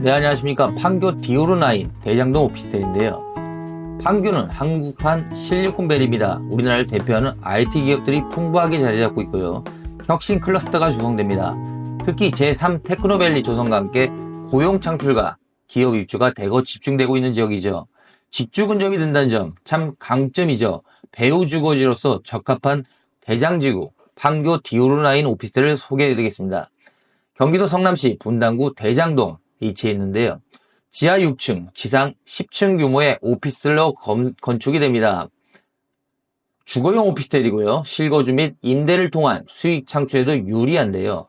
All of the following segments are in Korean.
네, 안녕하십니까. 판교 디오르나인 대장동 오피스텔인데요. 판교는 한국판 실리콘밸리입니다. 우리나라를 대표하는 IT 기업들이 풍부하게 자리 잡고 있고요. 혁신 클러스터가 조성됩니다. 특히 제3 테크노밸리 조성과 함께 고용 창출과 기업 입주가 대거 집중되고 있는 지역이죠. 직주 근접이 된다는 점 참 강점이죠. 배우 주거지로서 적합한 대장지구 판교 디오르나인 오피스텔을 소개해드리겠습니다. 경기도 성남시 분당구 대장동 위치해 있는데요. 지하 6층, 지상 10층 규모의 오피스텔로 검- 건축이 됩니다. 주거용 오피스텔이고요. 실거주 및 임대를 통한 수익 창출에도 유리한데요.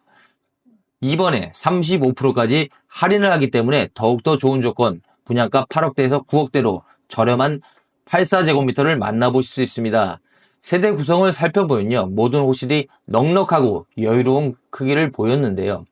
이번에 35%까지 할인을 하기 때문에 더욱더 좋은 조건, 분양가 8억대에서 9억대로 저렴한 84제곱미터를 만나보실 수 있습니다. 세대 구성을 살펴보면요. 모든 호실이 넉넉하고 여유로운 크기를 보였는데요.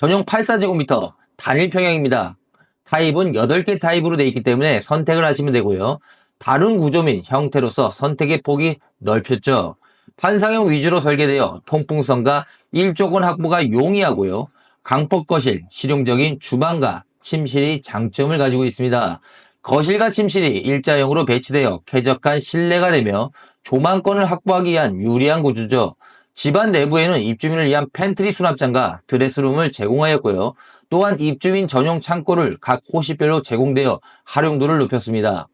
전용 84제곱미터 단일 평형입니다. 타입은 8개 타입으로 되어 있기 때문에 선택을 하시면 되고요. 다른 구조 및 형태로서 선택의 폭이 넓혔죠. 판상형 위주로 설계되어 통풍성과 일조건 확보가 용이하고요. 강폭 거실, 실용적인 주방과 침실이 장점을 가지고 있습니다. 거실과 침실이 일자형으로 배치되어 쾌적한 실내가 되며 조망권을 확보하기 위한 유리한 구조죠. 집안 내부에는 입주민을 위한 팬트리 수납장과 드레스룸을 제공하였고요. 또한 입주민 전용 창고를 각 호실별로 제공되어 활용도를 높였습니다.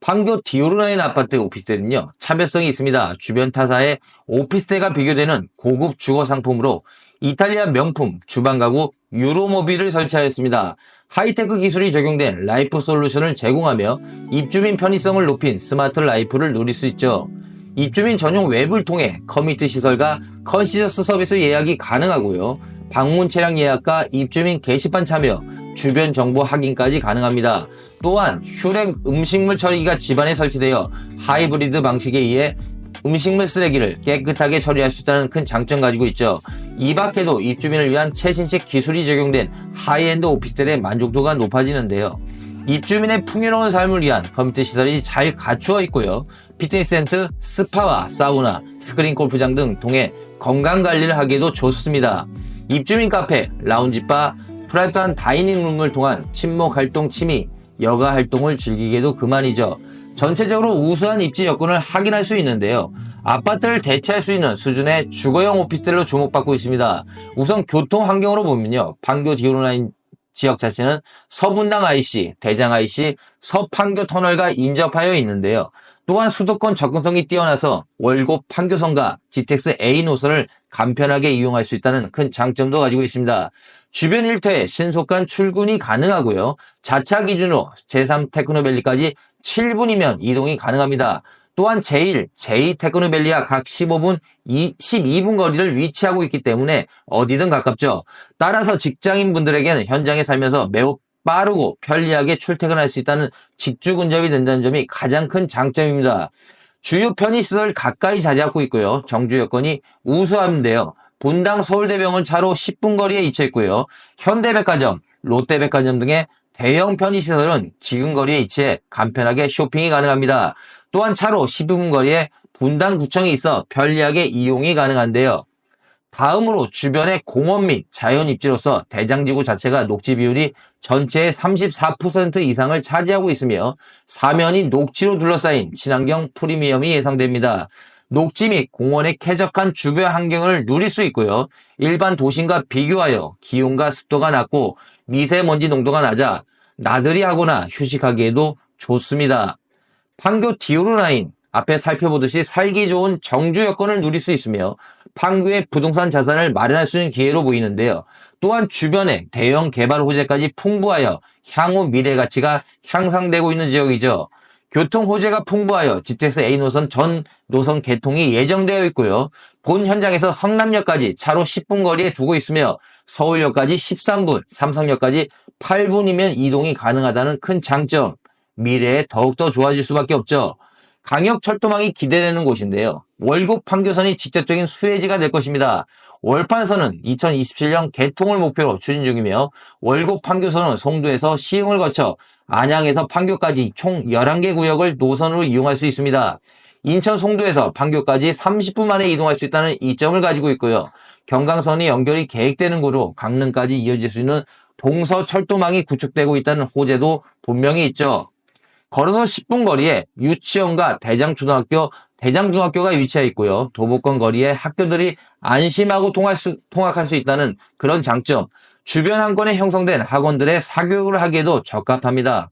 판교 디오르나인 아파트 오피스텔은요, 차별성이 있습니다. 주변 타사의 오피스텔과 비교되는 고급 주거 상품으로 이탈리아 명품 주방 가구 유로모빌을 설치하였습니다. 하이테크 기술이 적용된 라이프 솔루션을 제공하며 입주민 편의성을 높인 스마트 라이프를 누릴 수 있죠. 입주민 전용 웹을 통해 커뮤니티 시설과 컨시저스 서비스 예약이 가능하고요. 방문 차량 예약과 입주민 게시판 참여, 주변 정보 확인까지 가능합니다. 또한 슈렉 음식물 처리기가 집안에 설치되어 하이브리드 방식에 의해 음식물 쓰레기를 깨끗하게 처리할 수 있다는 큰 장점 가지고 있죠. 이 밖에도 입주민을 위한 최신식 기술이 적용된 하이엔드 오피스텔의 만족도가 높아지는데요. 입주민의 풍요로운 삶을 위한 커뮤니티 시설이 잘 갖추어 있고요. 피트니스 센터, 스파와 사우나, 스크린 골프장 등 통해 건강 관리를 하기에도 좋습니다. 입주민 카페, 라운지바, 프라이팬 다이닝룸을 통한 친목 활동 취미, 여가 활동을 즐기기에도 그만이죠. 전체적으로 우수한 입지 여건을 확인할 수 있는데요. 아파트를 대체할 수 있는 수준의 주거용 오피스텔로 주목받고 있습니다. 우선 교통 환경으로 보면요. 판교 디오르나인 지역 자체는 서분당 IC, 대장 IC, 서판교 터널과 인접하여 있는데요. 또한 수도권 접근성이 뛰어나서 월곡 판교선과 GTX A 노선을 간편하게 이용할 수 있다는 큰 장점도 가지고 있습니다. 주변 일터에 신속한 출근이 가능하고요. 자차 기준으로 제3 테크노밸리까지 7분이면 이동이 가능합니다. 또한 제1, 제2 테크노밸리와 각 15분, 12분 거리를 위치하고 있기 때문에 어디든 가깝죠. 따라서 직장인분들에게는 현장에 살면서 매우 빠르고 편리하게 출퇴근할 수 있다는 직주 근접이 된다는 점이 가장 큰 장점입니다. 주요 편의시설 가까이 자리 잡고 있고요. 정주 여건이 우수한데요. 분당 서울대병원 차로 10분 거리에 위치해 있고요. 현대백화점, 롯데백화점 등의 대형 편의시설은 지금 거리에 위치해 간편하게 쇼핑이 가능합니다. 또한 차로 12분 거리에 분당 구청이 있어 편리하게 이용이 가능한데요. 다음으로 주변의 공원 및 자연 입지로서 대장지구 자체가 녹지 비율이 전체의 34% 이상을 차지하고 있으며 사면이 녹지로 둘러싸인 친환경 프리미엄이 예상됩니다. 녹지 및 공원의 쾌적한 주변 환경을 누릴 수 있고요. 일반 도심과 비교하여 기온과 습도가 낮고 미세먼지 농도가 낮아 나들이 하거나 휴식하기에도 좋습니다. 판교 디오르나인 앞에 살펴보듯이 살기 좋은 정주 여건을 누릴 수 있으며 판교의 부동산 자산을 마련할 수 있는 기회로 보이는데요. 또한 주변에 대형 개발 호재까지 풍부하여 향후 미래 가치가 향상되고 있는 지역이죠. 교통 호재가 풍부하여 GTX A 노선 전 노선 개통이 예정되어 있고요. 본 현장에서 성남역까지 차로 10분 거리에 두고 있으며 서울역까지 13분, 삼성역까지 8분이면 이동이 가능하다는 큰 장점. 미래에 더욱더 좋아질 수밖에 없죠. 강역 철도망이 기대되는 곳인데요. 월곡 판교선이 직접적인 수혜지가 될 것입니다. 월판선은 2027년 개통을 목표로 추진 중이며 월곡 판교선은 송도에서 시흥을 거쳐 안양에서 판교까지 총 11개 구역을 노선으로 이용할 수 있습니다. 인천 송도에서 판교까지 30분 만에 이동할 수 있다는 이점을 가지고 있고요. 경강선이 연결이 계획되는 곳으로 강릉까지 이어질 수 있는 동서철도망이 구축되고 있다는 호재도 분명히 있죠. 걸어서 10분 거리에 유치원과 대장초등학교, 대장중학교가 위치해 있고요. 도보권 거리에 학교들이 안심하고 수, 통학할 수 있다는 그런 장점, 주변 한권에 형성된 학원들의 사교육을 하기에도 적합합니다.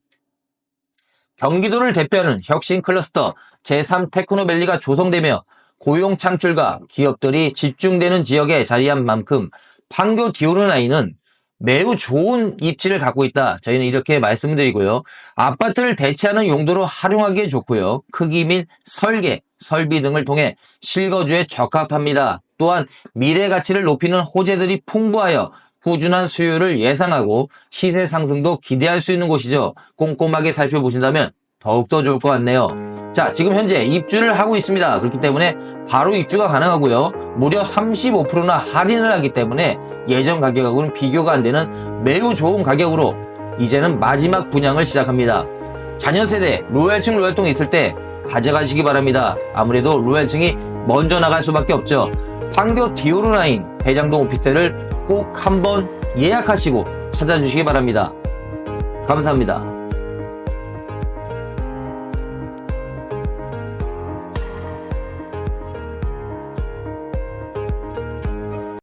경기도를 대표하는 혁신 클러스터 제3 테크노밸리가 조성되며 고용 창출과 기업들이 집중되는 지역에 자리한 만큼 판교 디오르나이는 매우 좋은 입지를 갖고 있다. 저희는 이렇게 말씀드리고요. 아파트를 대체하는 용도로 활용하기에 좋고요. 크기 및 설계, 설비 등을 통해 실거주에 적합합니다. 또한 미래 가치를 높이는 호재들이 풍부하여 꾸준한 수요를 예상하고 시세 상승도 기대할 수 있는 곳이죠. 꼼꼼하게 살펴보신다면 더욱더 좋을 것 같네요. 자, 지금 현재 입주를 하고 있습니다. 그렇기 때문에 바로 입주가 가능하고요. 무려 35%나 할인을 하기 때문에 예전 가격하고는 비교가 안 되는 매우 좋은 가격으로 이제는 마지막 분양을 시작합니다. 자녀 세대 로얄층 로얄동에 있을 때 가져가시기 바랍니다. 아무래도 로얄층이 먼저 나갈 수밖에 없죠. 판교 디오르나인 대장동 오피스텔을 꼭 한번 예약하시고 찾아주시기 바랍니다. 감사합니다.